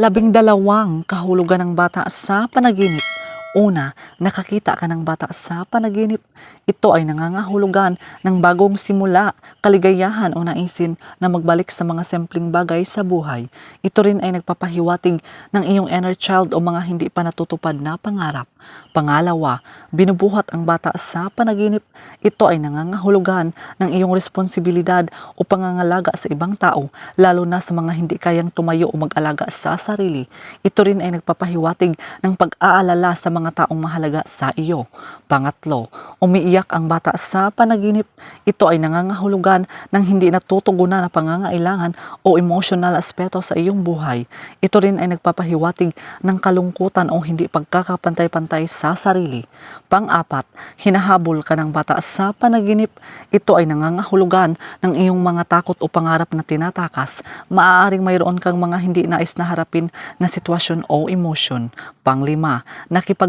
Labing dalawang kahulugan ng bata sa panaginip. Una, nakakita ka ng bata sa panaginip. Ito ay nangangahulugan ng bagong simula, kaligayahan o naisin na magbalik sa mga simpleng bagay sa buhay. Ito rin ay nagpapahiwatig ng iyong inner child o mga hindi pa natutupad na pangarap. Pangalawa, binubuhat ang bata sa panaginip. Ito ay nangangahulugan ng iyong responsibilidad o pangangalaga sa ibang tao, lalo na sa mga hindi kayang tumayo o mag-alaga sa sarili. Ito rin ay nagpapahiwatig ng pag-aalala sa mga taong mahalaga sa iyo. Pangatlo, umiiyak ang bata sa panaginip. Ito ay nangangahulugan ng hindi natutugunan na pangangailangan o emotional aspeto sa iyong buhay. Ito rin ay nagpapahiwatig ng kalungkutan o hindi pagkakapantay-pantay sa sarili. Pang-apat, hinahabol ka ng bata sa panaginip. Ito ay nangangahulugan ng iyong mga takot o pangarap na tinatakas. Maaaring mayroon kang mga hindi nais na harapin na sitwasyon o emosyon. Panglima,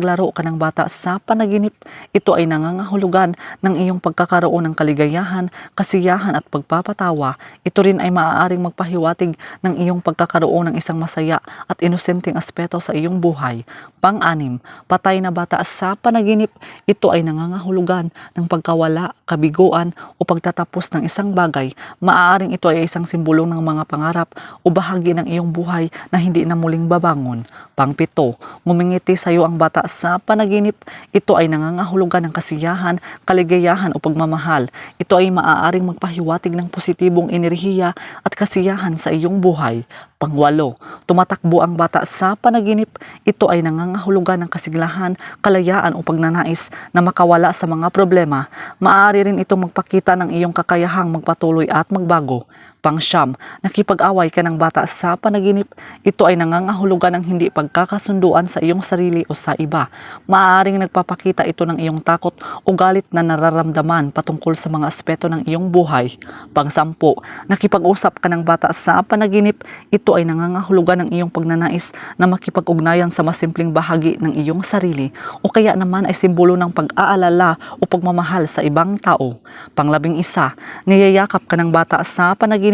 nakipaglaro ka ng bata sa panaginip. Ito ay nangangahulugan ng iyong pagkakaroon ng kaligayahan, kasiyahan at pagpapatawa. Ito rin ay maaaring magpahiwatig ng iyong pagkakaroon ng isang masaya at inosenteng aspeto sa iyong buhay. Pang-anim, patay na bata sa panaginip. Ito ay nangangahulugan ng pagkawala, kabiguan o pagtatapos ng isang bagay. Maaaring ito ay isang simbolo ng mga pangarap o bahagi ng iyong buhay na hindi na muling babangon. Pangpito, ngumingiti sa iyo ang bata sa panaginip. Ito ay nangangahulugan ng kasiyahan, kaligayahan o pagmamahal. Ito ay maaaring magpahiwatig ng positibong enerhiya at kasiyahan sa iyong buhay. Pangwalo, tumatakbo ang bata sa panaginip. Ito ay nangangahulugan ng kasiglahan, kalayaan o pagnanais na makawala sa mga problema. Maaari rin itong magpakita ng iyong kakayahang magpatuloy at magbago. Pangsyam, nakipag-away ka ng bata sa panaginip. Ito ay nangangahulugan ng hindi pagkakasunduan sa iyong sarili o sa iba. Maaaring nagpapakita ito ng iyong takot o galit na nararamdaman patungkol sa mga aspeto ng iyong buhay. Pangsampu, nakipag-usap ka ng bata sa panaginip. Ito ay nangangahulugan ng iyong pagnanais na makipag-ugnayan sa masimpleng bahagi ng iyong sarili o kaya naman ay simbolo ng pag-aalala o pagmamahal sa ibang tao. Panglabing isa, niyayakap ka ng bata sa panaginip.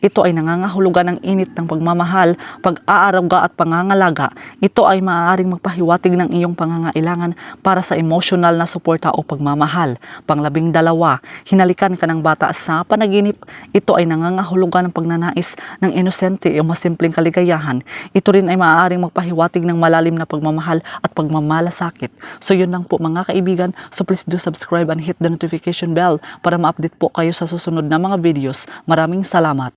Ito ay nangangahulugan ng init ng pagmamahal, pag-aaraga at pangangalaga. Ito ay maaaring magpahiwatig ng iyong pangangailangan para sa emotional na suporta o pagmamahal. Panglabing dalawa, hinalikan ka ng bata sa panaginip. Ito ay nangangahulugan ng pagnanais ng inosente o masimpleng kaligayahan. Ito rin ay maaaring magpahiwatig ng malalim na pagmamahal at pagmamalasakit. So yun lang po mga kaibigan. So please do subscribe and hit the notification bell para ma-update po kayo sa susunod na mga videos. Maraming salamat. সালামাত